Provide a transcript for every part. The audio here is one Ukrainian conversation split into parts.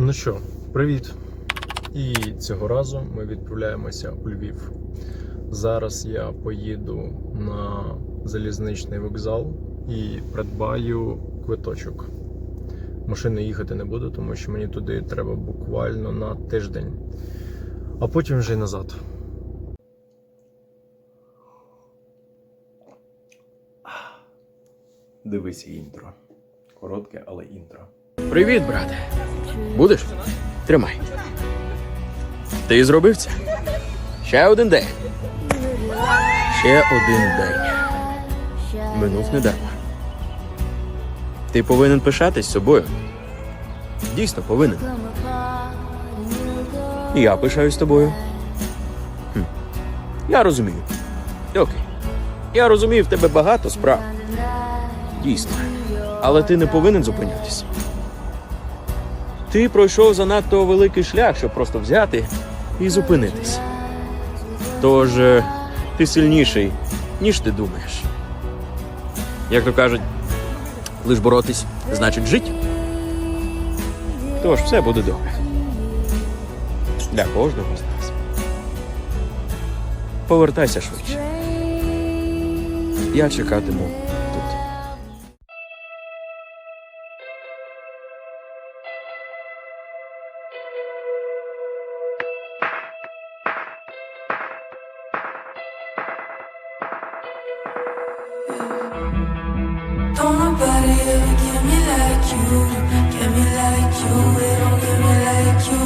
Ну що, привіт! І цього разу ми відправляємося у Львів. Зараз я поїду на залізничний вокзал і придбаю квиточок. Машини їхати не буду, тому що мені туди треба буквально на тиждень, а потім вже й назад. Дивись інтро. Коротке, але інтро. Привіт, брате. Будеш? Тримай. Ти зробив це? Ще один день. Ще один день. Минув недарма. Ти повинен пишатись собою. Дійсно повинен. Я пишаюсь тобою. Хм. Я розумію. Окей. Я розумію, в тебе багато справ. Дійсно. Але ти не повинен зупинятися. Ти пройшов занадто великий шлях, щоб просто взяти і зупинитись. Тож е, ти сильніший, ніж ти думаєш. Як то кажуть, лиш боротись значить жити. Тож все буде добре. Для кожного з нас. Повертайся швидше. Я чекатиму Get me like you, they don't get me like you.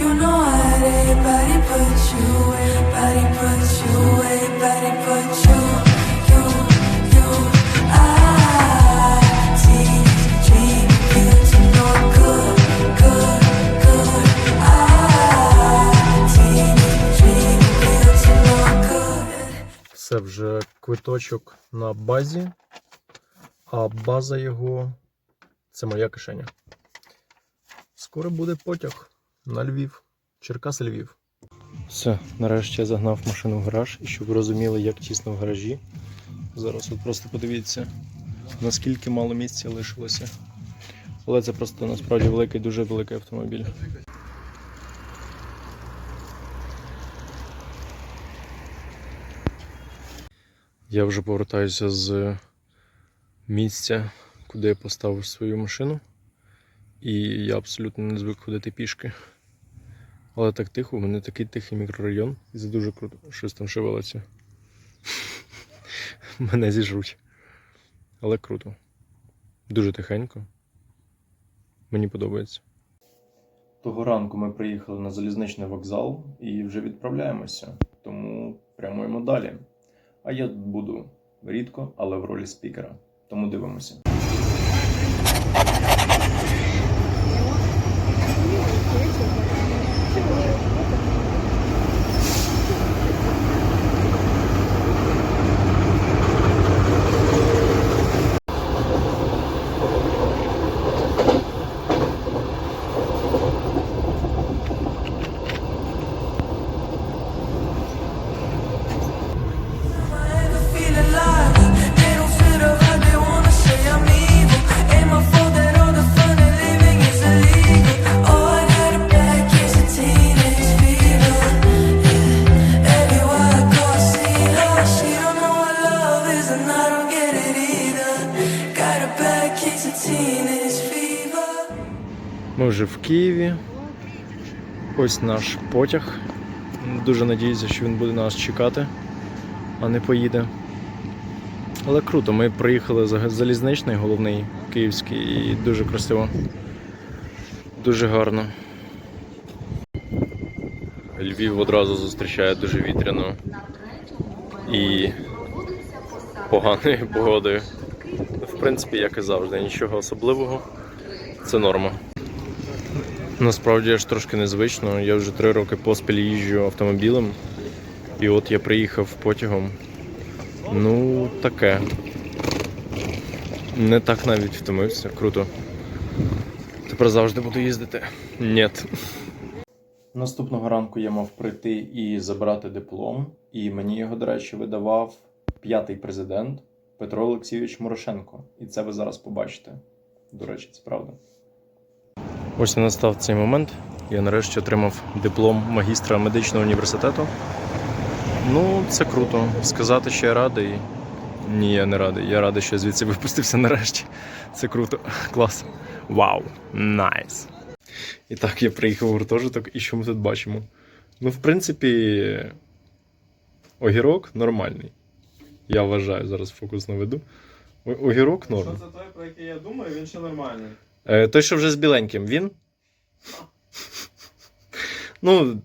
You know how everybody puts you, everybody puts you, everybody puts you. You, you, I see dream, feel to no good, good, good. I see dream, feel to no good. Це вже квиточок на базі, а база його це моя кишеня. Скоро буде потяг на Львів, Черкас Львів. Все, нарешті я загнав машину в гараж, і щоб ви розуміли, як тісно в гаражі. Зараз от просто подивіться, наскільки мало місця лишилося. Але це просто насправді великий, дуже великий автомобіль. Я вже повертаюся з місця, куди я поставив свою машину. І я абсолютно не звик ходити пішки. Але так тихо, у мене такий тихий мікрорайон, і це дуже круто. Щось там шевелиться. Мене зіжруть. Але круто. Дуже тихенько. Мені подобається. Того ранку ми приїхали на залізничний вокзал і вже відправляємося. Тому прямуємо далі. А я буду рідко, але в ролі спікера. Тому дивимося. ハハハハ! Ми вже в Києві. Ось наш потяг. Дуже надіюся, що він буде нас чекати, а не поїде. Але круто, ми приїхали за залізничний, головний київський, і дуже красиво. Дуже гарно. Львів одразу зустрічає дуже вітряно і поганою погодою. В принципі, як і завжди, нічого особливого. Це норма. Насправді ж трошки незвично. Я вже три роки поспіль їжджу автомобілем. І от я приїхав потягом. Ну, таке. Не так навіть втомився. Круто. Тепер завжди буду їздити. Нєт. Наступного ранку я мав прийти і забрати диплом, і мені його, до речі, видавав п'ятий президент Петро Олексійович Морошенко. І це ви зараз побачите. До речі, це правда. Ось і настав цей момент. Я нарешті отримав диплом магістра медичного університету. Ну, це круто. Сказати, що я радий. Ні, я не радий. Я радий, що я звідси випустився нарешті. Це круто. Клас. Вау. Найс. І так, я приїхав у гуртожиток, і що ми тут бачимо? Ну, в принципі, огірок нормальний. Я вважаю, зараз фокус наведу. Огірок норм. Що це той, про який я думаю, він ще нормальний. Е, той, що вже з біленьким, він? Ну,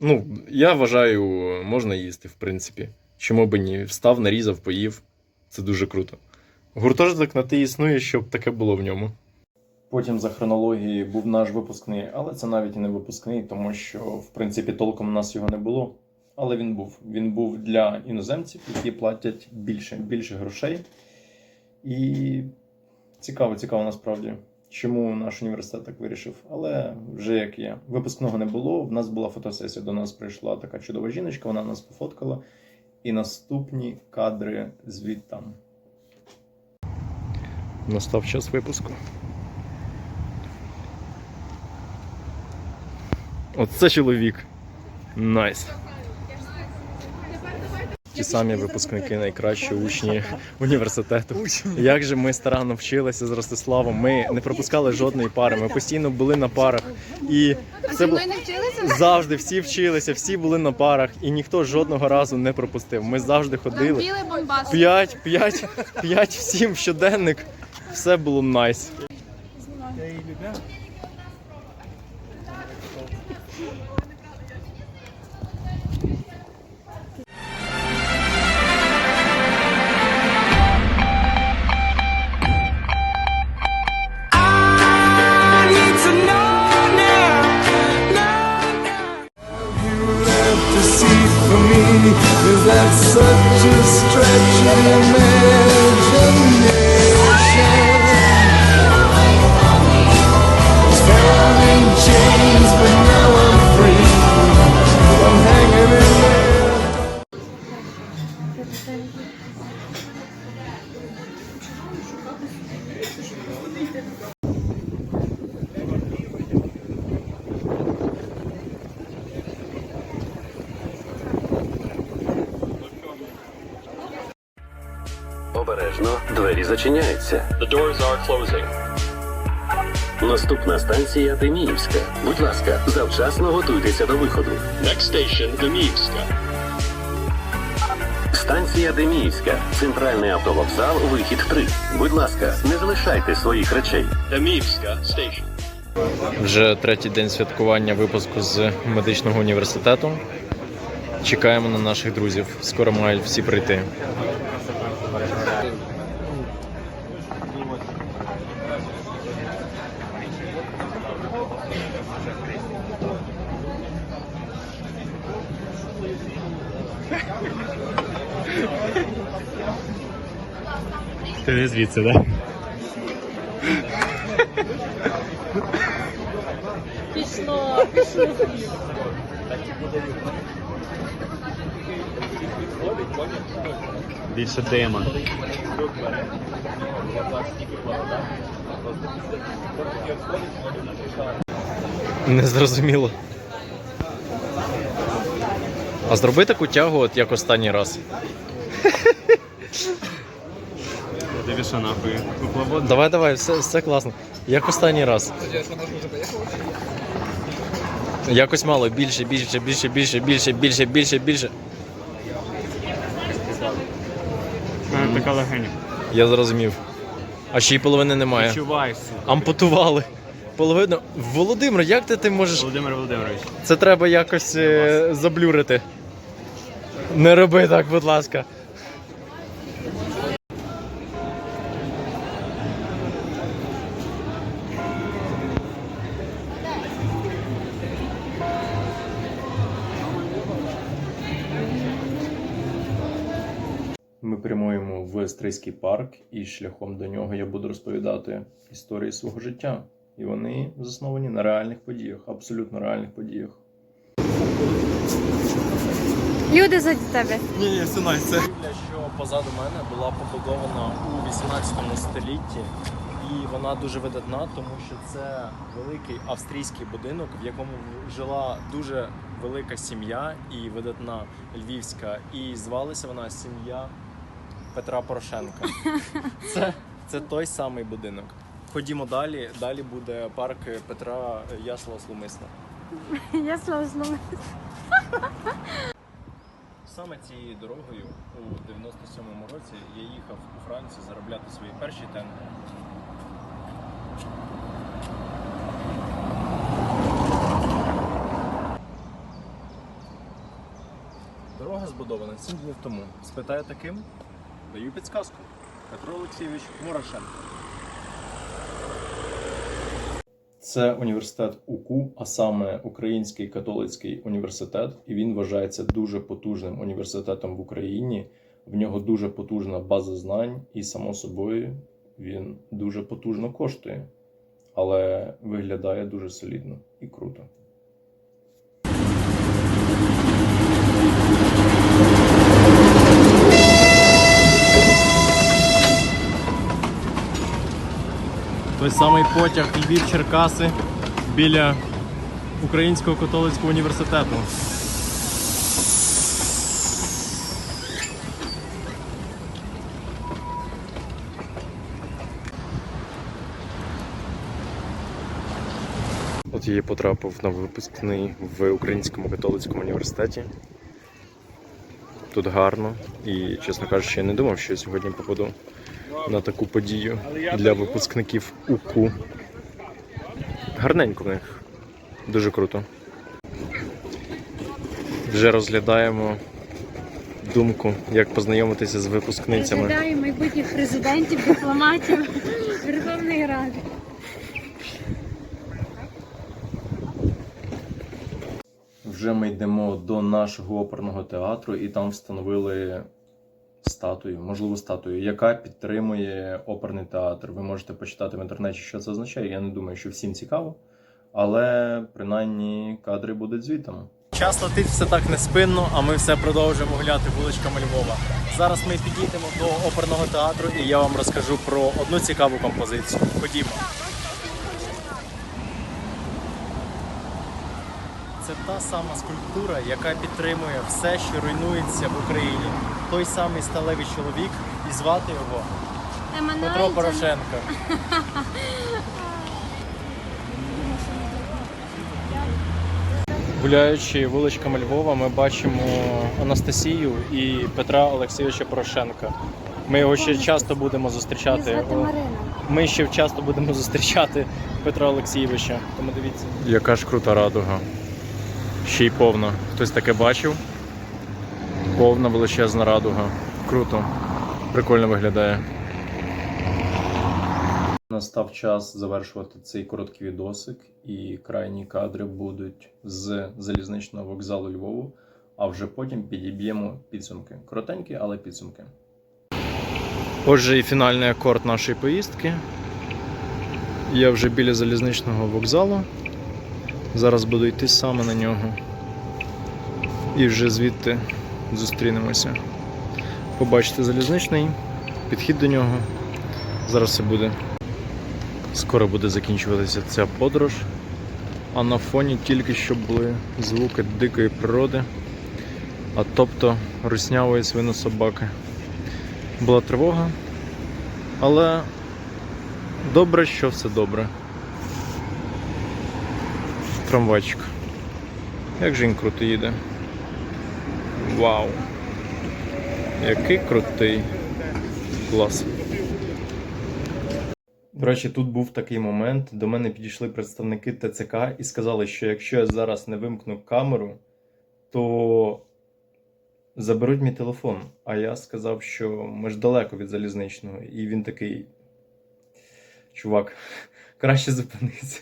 ну, я вважаю, можна їсти, в принципі. Чому би ні? Встав, нарізав, поїв. Це дуже круто. Гуртожиток на те існує, щоб таке було в ньому. Потім за хронологією був наш випускний, але це навіть і не випускний, тому що, в принципі, толком у нас його не було. Але він був. Він був для іноземців, які платять більше, більше грошей. І Цікаво, цікаво насправді, чому наш університет так вирішив. Але вже як є. Випускного не було. В нас була фотосесія. До нас прийшла така чудова жіночка, вона нас пофоткала. І наступні кадри звідтам. Настав час випуску. Оце чоловік. Найс. Ті самі випускники, найкращі учні університету. Як же ми старанно вчилися з Ростиславом. Ми не пропускали жодної пари. Ми постійно були на парах. І це було завжди всі вчилися, всі були на парах, і ніхто жодного разу не пропустив. Ми завжди ходили. П'ять, п'ять, п'ять, всім щоденник. Все було найс. to двері зачиняються. The doors are closing. Наступна станція Деміївська. Будь ласка, завчасно готуйтеся до виходу. Next station, Деміївська. Станція Деміївська. Центральний автовокзал, вихід 3. Будь ласка, не залишайте своїх речей. Деміївська station. Вже третій день святкування випуску з медичного університету. Чекаємо на наших друзів. Скоро мають всі прийти. Ти не звідси, так? Пішло, пішло. Більше дима. Не зрозуміло. А зроби таку тягу, от як останній раз. Що нахуй? Давай, давай, все, все класно. Як останній раз. Якось мало, більше, більше, більше, більше, більше, більше, більше, більше. Така легеня. Я зрозумів. А ще й половини немає. Ампутували. Половину. Володимир, як ти, ти можеш. Володимир Володимирович. Це треба якось е, заблюрити. Не роби так, будь ласка. Ми прямуємо в Стрийський парк, і шляхом до нього я буду розповідати історії свого життя. І вони засновані на реальних подіях, абсолютно реальних подіях. Люди за тебе. Ні, ні, все найс, це. Що позаду мене була побудована у 18 столітті, І вона дуже видатна, тому що це великий австрійський будинок, в якому жила дуже велика сім'я і видатна львівська. І звалася вона сім'я Петра Порошенка. Це, це той самий будинок. Ходімо далі. Далі буде парк Петра Яслава Слумисна. Я слово слово. Саме цією дорогою у 97-му році я їхав у Францію заробляти свої перші тенги. Дорога збудована 7 днів тому. Спитаєте ким? Даю підсказку. Петро Олексійович Морошенко. Це університет УКУ, а саме Український католицький університет, і він вважається дуже потужним університетом в Україні. В нього дуже потужна база знань, і само собою він дуже потужно коштує, але виглядає дуже солідно і круто. Той самий потяг Львів Черкаси біля Українського католицького університету. От я потрапив на випускний в Українському католицькому університеті. Тут гарно і, чесно кажучи, я не думав, що я сьогодні попаду на таку подію для випускників УКУ. Гарненько в них. Дуже круто. Вже розглядаємо думку, як познайомитися з випускницями. Розглядаю майбутніх президентів, дипломатів Верховної Ради. Вже ми йдемо до нашого оперного театру, і там встановили статую, можливо, статую, яка підтримує оперний театр. Ви можете почитати в інтернеті, що це означає. Я не думаю, що всім цікаво, але принаймні кадри будуть звітом. Час летить все так неспинно, а ми все продовжуємо гуляти вуличками Львова. Зараз ми підійдемо до оперного театру, і я вам розкажу про одну цікаву композицію. Ходімо. Це та сама скульптура, яка підтримує все, що руйнується в Україні. Той самий сталевий чоловік, і звати його Петро Порошенко. Гуляючи вуличками Львова, ми бачимо Анастасію і Петра Олексійовича Порошенка. Ми його ще часто будемо зустрічати. Ми ще часто будемо зустрічати Петра Олексійовича. Тому дивіться. Яка ж крута радуга. Ще й повна. Хтось таке бачив? Повна величезна радуга. Круто. Прикольно виглядає. Настав час завершувати цей короткий відосик, і крайні кадри будуть з залізничного вокзалу Львову, а вже потім підіб'ємо підсумки. Коротенькі, але підсумки. Отже, і фінальний акорд нашої поїздки. Я вже біля залізничного вокзалу. Зараз буду йти саме на нього. І вже звідти зустрінемося. Побачите залізничний, підхід до нього. Зараз все буде. Скоро буде закінчуватися ця подорож. А на фоні тільки що були звуки дикої природи, а тобто руснявої свинособаки. Була тривога, але добре, що все добре. Трамвайчик. Як же він круто їде. Вау! Який крутий клас. До речі, тут був такий момент. До мене підійшли представники ТЦК і сказали, що якщо я зараз не вимкну камеру, то заберуть мій телефон. А я сказав, що ми ж далеко від залізничного. І він такий. Чувак, краще зупиниться.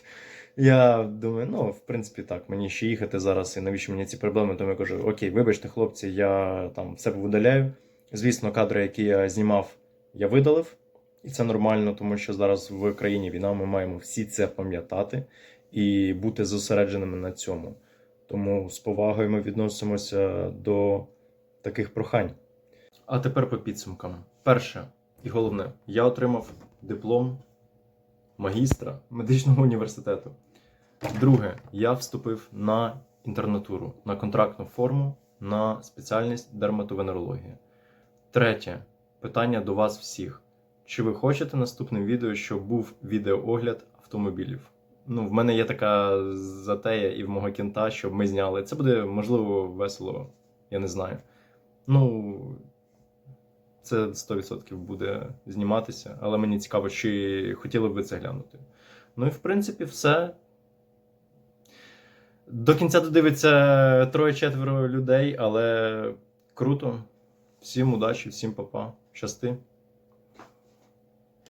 Я думаю, ну, в принципі, так, мені ще їхати зараз, і навіщо мені ці проблеми? Тому я кажу, окей, вибачте, хлопці, я там все повидаляю. Звісно, кадри, які я знімав, я видалив. І це нормально, тому що зараз в країні війна, ми маємо всі це пам'ятати і бути зосередженими на цьому. Тому з повагою ми відносимося до таких прохань. А тепер по підсумкам. Перше і головне, я отримав диплом магістра медичного університету. Друге, я вступив на інтернатуру, на контрактну форму, на спеціальність дерматовенерологія. Третє питання до вас всіх. Чи ви хочете наступним відео, щоб був відеоогляд автомобілів? Ну, в мене є така затея і в мого кінта, щоб ми зняли. Це буде, можливо, весело, я не знаю. Ну, це 100% буде зніматися, але мені цікаво, чи хотіли б ви це глянути. Ну і в принципі, все. До кінця додивиться троє-четверо людей, але круто. Всім удачі, всім папа. Щасти.